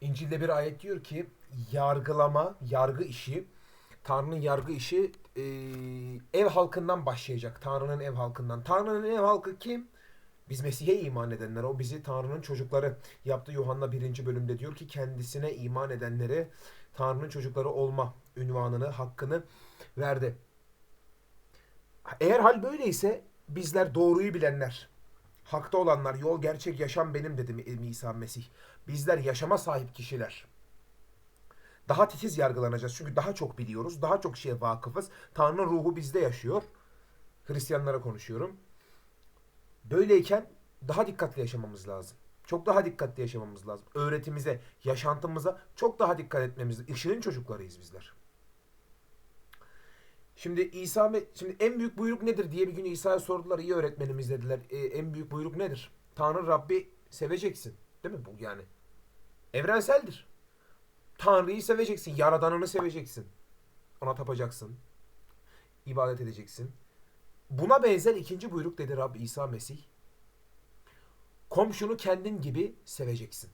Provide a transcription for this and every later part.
İncil'de bir ayet diyor ki yargılama, yargı işi, Tanrı'nın yargı işi e, ev halkından başlayacak. Tanrı'nın ev halkından. Tanrı'nın ev halkı kim? Biz Mesih'e iman edenler. O bizi Tanrı'nın çocukları yaptı. Yuhanna 1. bölümde diyor ki kendisine iman edenlere Tanrı'nın çocukları olma ünvanını, hakkını verdi. Eğer hal böyleyse bizler doğruyu bilenler, hakta olanlar, yol, gerçek, yaşam benim dedi İsa Mesih. Bizler yaşama sahip kişiler. Daha titiz yargılanacağız. Çünkü daha çok biliyoruz. Daha çok şeye vakıfız. Tanrı'nın ruhu bizde yaşıyor. Hristiyanlara konuşuyorum. Böyleyken daha dikkatli yaşamamız lazım. Çok daha dikkatli yaşamamız lazım. Öğretimize, yaşantımıza çok daha dikkat etmemiz lazım. Işığın çocuklarıyız bizler. Şimdi İsa şimdi en büyük buyruk nedir diye bir gün İsa'ya sordular. İyi öğretmenimiz dediler. E, en büyük buyruk nedir? Tanrı Rabbi seveceksin. Değil mi bu yani? Evrenseldir. Tanrı'yı seveceksin. Yaradanını seveceksin. Ona tapacaksın. ibadet edeceksin. Buna benzer ikinci buyruk dedi Rabbi İsa Mesih. Komşunu kendin gibi seveceksin.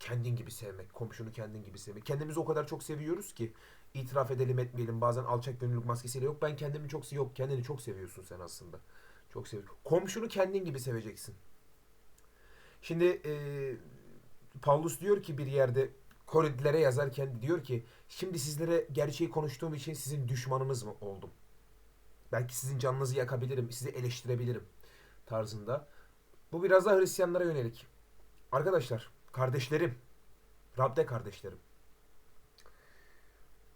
Kendin gibi sevmek. Komşunu kendin gibi sevmek. Kendimizi o kadar çok seviyoruz ki itiraf edelim etmeyelim. Bazen alçak gönüllülük maskesiyle yok ben kendimi çok yok. Kendini çok seviyorsun sen aslında. Çok seviyorsun. Komşunu kendin gibi seveceksin. Şimdi e, Paulus diyor ki bir yerde Korintlilere yazarken diyor ki şimdi sizlere gerçeği konuştuğum için sizin düşmanınız mı oldum? Belki sizin canınızı yakabilirim, sizi eleştirebilirim tarzında. Bu biraz da Hristiyanlara yönelik. Arkadaşlar, kardeşlerim, Rab'de kardeşlerim.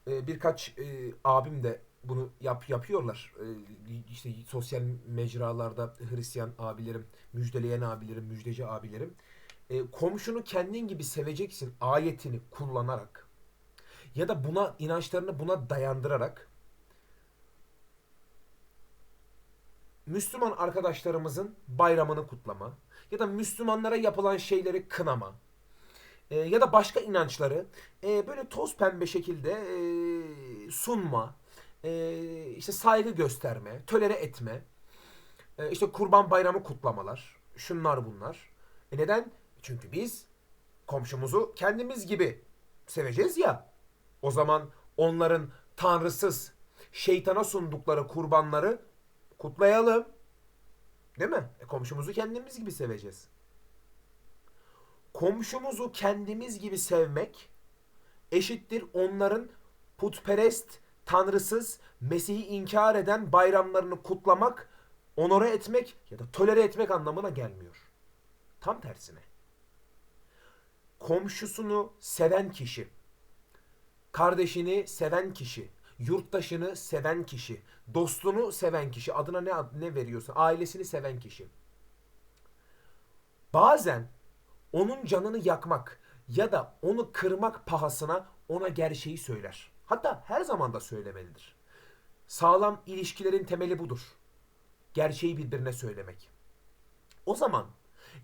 Ee, birkaç e, abim de bunu yap yapıyorlar. Ee, işte sosyal mecralarda Hristiyan abilerim, müjdeleyen abilerim, müjdeci abilerim. Ee, komşunu kendin gibi seveceksin ayetini kullanarak ya da buna inançlarını buna dayandırarak Müslüman arkadaşlarımızın bayramını kutlama ya da Müslümanlara yapılan şeyleri kınama e, ya da başka inançları e, böyle toz pembe şekilde e, sunma, e, işte saygı gösterme, tölere etme, e, işte kurban bayramı kutlamalar, şunlar bunlar. E neden? Çünkü biz komşumuzu kendimiz gibi seveceğiz ya. O zaman onların tanrısız, şeytana sundukları kurbanları kutlayalım. Değil mi? E, komşumuzu kendimiz gibi seveceğiz. Komşumuzu kendimiz gibi sevmek eşittir onların putperest, tanrısız, Mesih'i inkar eden bayramlarını kutlamak, onore etmek ya da tolere etmek anlamına gelmiyor. Tam tersine. Komşusunu seven kişi, kardeşini seven kişi, yurttaşını seven kişi, dostunu seven kişi, adına ne ne veriyorsa, ailesini seven kişi. Bazen onun canını yakmak ya da onu kırmak pahasına ona gerçeği söyler. Hatta her zaman da söylemelidir. Sağlam ilişkilerin temeli budur. Gerçeği birbirine söylemek. O zaman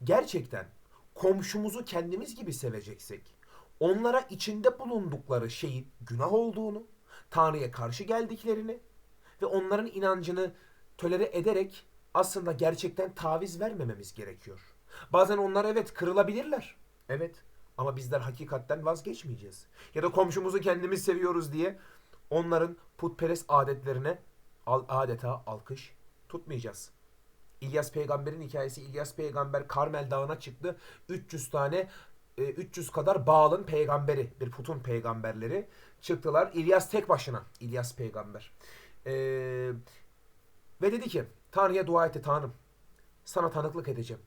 gerçekten komşumuzu kendimiz gibi seveceksek, onlara içinde bulundukları şeyin günah olduğunu, Tanrı'ya karşı geldiklerini ve onların inancını tolere ederek aslında gerçekten taviz vermememiz gerekiyor. Bazen onlar evet kırılabilirler. Evet ama bizler hakikatten vazgeçmeyeceğiz. Ya da komşumuzu kendimiz seviyoruz diye onların putperest adetlerine adeta alkış tutmayacağız. İlyas peygamberin hikayesi İlyas peygamber Karmel dağına çıktı. 300 tane 300 kadar Baal'ın peygamberi, bir putun peygamberleri çıktılar. İlyas tek başına, İlyas peygamber. Ee, ve dedi ki, Tanrı'ya dua etti Tanrım. Sana tanıklık edeceğim.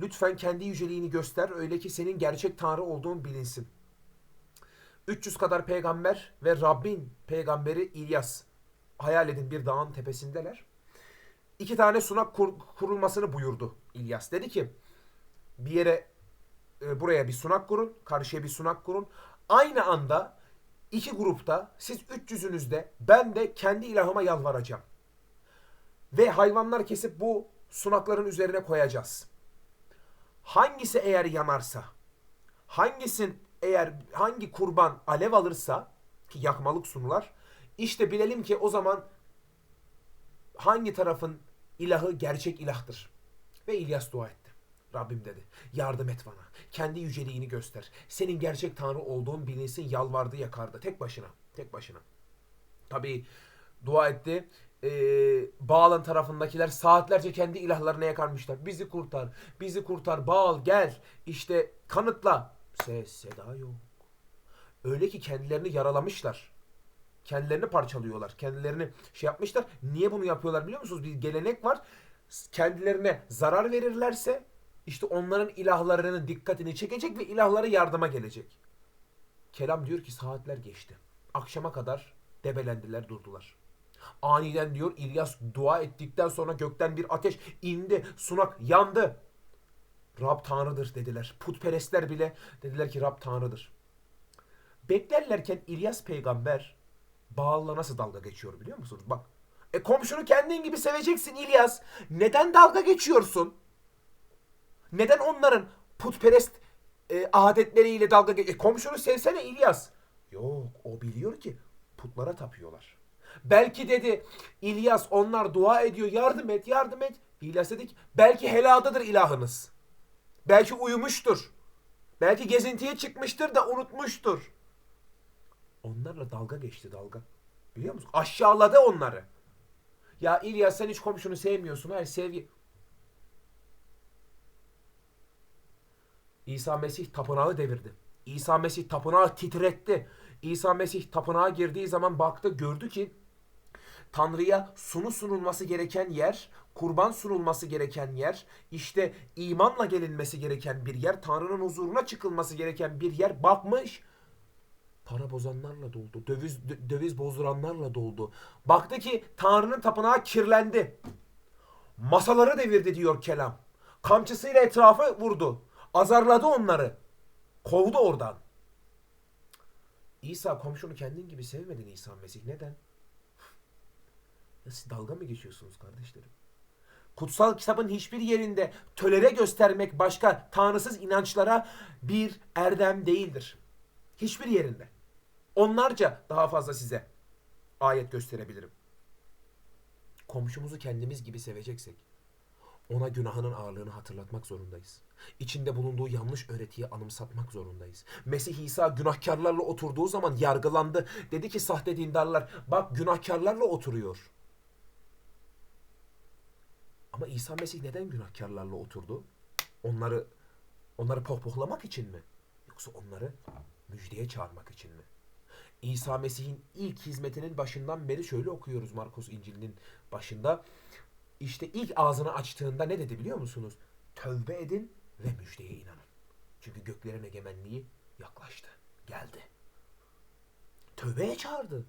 Lütfen kendi yüceliğini göster öyle ki senin gerçek Tanrı olduğun bilinsin. 300 kadar peygamber ve Rabbin peygamberi İlyas. Hayal edin bir dağın tepesindeler. İki tane sunak kur, kurulmasını buyurdu İlyas. Dedi ki bir yere e, buraya bir sunak kurun, karşıya bir sunak kurun. Aynı anda iki grupta siz 300'ünüzde ben de kendi ilahıma yalvaracağım. Ve hayvanlar kesip bu sunakların üzerine koyacağız. Hangisi eğer yanarsa, hangisin eğer hangi kurban alev alırsa ki yakmalık sunular, işte bilelim ki o zaman hangi tarafın ilahı gerçek ilahtır. Ve İlyas dua etti. Rabbim dedi. Yardım et bana. Kendi yüceliğini göster. Senin gerçek Tanrı olduğun bilinsin yalvardı yakardı. Tek başına. Tek başına. Tabii dua etti. Ee, Baal'ın tarafındakiler saatlerce kendi ilahlarına yakarmışlar. Bizi kurtar. Bizi kurtar. Baal gel. İşte kanıtla. Ses seda yok. Öyle ki kendilerini yaralamışlar. Kendilerini parçalıyorlar. Kendilerini şey yapmışlar. Niye bunu yapıyorlar biliyor musunuz? Bir gelenek var. Kendilerine zarar verirlerse işte onların ilahlarının dikkatini çekecek ve ilahları yardıma gelecek. Kelam diyor ki saatler geçti. Akşama kadar debelendiler durdular. Aniden diyor İlyas dua ettikten sonra gökten bir ateş indi. Sunak yandı. Rab Tanrı'dır dediler. Putperestler bile dediler ki Rab Tanrı'dır. Beklerlerken İlyas peygamber Baal'la nasıl dalga geçiyor biliyor musunuz? Bak. E komşunu kendin gibi seveceksin İlyas. Neden dalga geçiyorsun? Neden onların putperest e, adetleriyle dalga geç... E, komşunu sevsene İlyas. Yok o biliyor ki putlara tapıyorlar. Belki dedi İlyas onlar dua ediyor yardım et yardım et. İlyas dedi ki belki heladadır ilahınız. Belki uyumuştur. Belki gezintiye çıkmıştır da unutmuştur. Onlarla dalga geçti dalga. Biliyor musun? Aşağıladı onları. Ya İlyas sen hiç komşunu sevmiyorsun. Hayır sevgi. İsa Mesih tapınağı devirdi. İsa Mesih tapınağı titretti. İsa Mesih tapınağa girdiği zaman baktı gördü ki Tanrı'ya sunu sunulması gereken yer, kurban sunulması gereken yer, işte imanla gelinmesi gereken bir yer, Tanrı'nın huzuruna çıkılması gereken bir yer bakmış. Para bozanlarla doldu. Döviz dö- döviz bozduranlarla doldu. Baktı ki Tanrı'nın tapınağı kirlendi. Masaları devirdi diyor kelam. Kamçısıyla etrafı vurdu. Azarladı onları. Kovdu oradan. İsa komşunu kendin gibi sevmedin İsa Mesih. Neden? Ya siz dalga mı geçiyorsunuz kardeşlerim? Kutsal kitabın hiçbir yerinde tölere göstermek başka tanrısız inançlara bir erdem değildir. Hiçbir yerinde. Onlarca daha fazla size ayet gösterebilirim. Komşumuzu kendimiz gibi seveceksek ona günahının ağırlığını hatırlatmak zorundayız. İçinde bulunduğu yanlış öğretiyi anımsatmak zorundayız. Mesih İsa günahkarlarla oturduğu zaman yargılandı. Dedi ki sahte dindarlar bak günahkarlarla oturuyor. Ama İsa Mesih neden günahkarlarla oturdu? Onları onları pohpohlamak için mi? Yoksa onları müjdeye çağırmak için mi? İsa Mesih'in ilk hizmetinin başından beri şöyle okuyoruz Markus İncil'inin başında. İşte ilk ağzını açtığında ne dedi biliyor musunuz? Tövbe edin ve müjdeye inanın. Çünkü göklerin egemenliği yaklaştı. Geldi. Tövbeye çağırdı.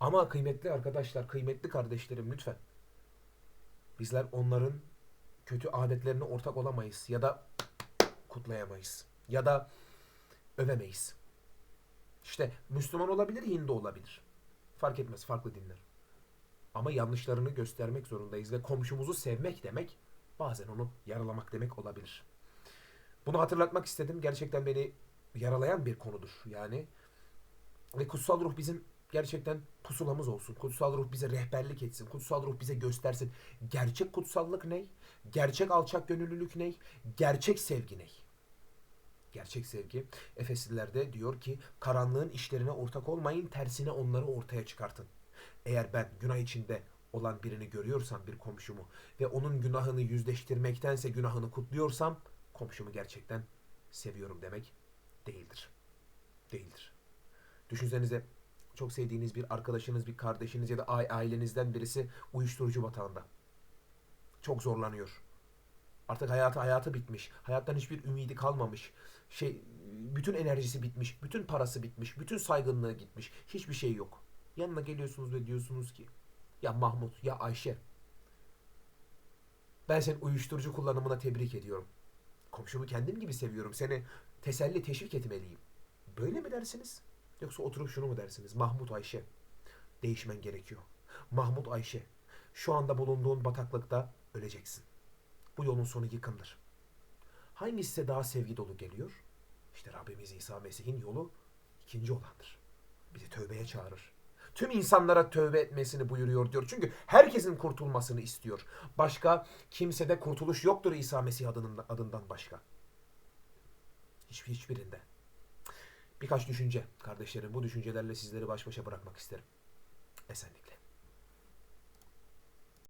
Ama kıymetli arkadaşlar, kıymetli kardeşlerim lütfen. Bizler onların kötü adetlerine ortak olamayız ya da kutlayamayız ya da övemeyiz. İşte Müslüman olabilir, Hindu olabilir. Fark etmez, farklı dinler. Ama yanlışlarını göstermek zorundayız ve komşumuzu sevmek demek bazen onu yaralamak demek olabilir. Bunu hatırlatmak istedim. Gerçekten beni yaralayan bir konudur. Yani ve kutsal ruh bizim gerçekten pusulamız olsun. Kutsal ruh bize rehberlik etsin. Kutsal ruh bize göstersin. Gerçek kutsallık ne? Gerçek alçak gönüllülük ne? Gerçek sevgi ne? Gerçek sevgi Efesililerde diyor ki karanlığın işlerine ortak olmayın tersine onları ortaya çıkartın. Eğer ben günah içinde olan birini görüyorsam bir komşumu ve onun günahını yüzleştirmektense günahını kutluyorsam komşumu gerçekten seviyorum demek değildir. Değildir. Düşünsenize çok sevdiğiniz bir arkadaşınız, bir kardeşiniz ya da ailenizden birisi uyuşturucu batağında. Çok zorlanıyor. Artık hayatı hayatı bitmiş. Hayattan hiçbir ümidi kalmamış. Şey bütün enerjisi bitmiş, bütün parası bitmiş, bütün saygınlığı gitmiş. Hiçbir şey yok. Yanına geliyorsunuz ve diyorsunuz ki ya Mahmut ya Ayşe ben senin uyuşturucu kullanımına tebrik ediyorum. Komşumu kendim gibi seviyorum. Seni teselli teşvik etmeliyim. Böyle mi dersiniz? Yoksa oturup şunu mu dersiniz? Mahmut Ayşe. Değişmen gerekiyor. Mahmut Ayşe. Şu anda bulunduğun bataklıkta öleceksin. Bu yolun sonu yıkımdır. Hangisi size daha sevgi dolu geliyor? İşte Rabbimiz İsa Mesih'in yolu ikinci olandır. Bizi tövbeye çağırır. Tüm insanlara tövbe etmesini buyuruyor diyor. Çünkü herkesin kurtulmasını istiyor. Başka kimsede kurtuluş yoktur İsa Mesih adının, adından başka. Hiçbir, hiçbirinde. Birkaç düşünce kardeşlerim. Bu düşüncelerle sizleri baş başa bırakmak isterim. Esenlikler.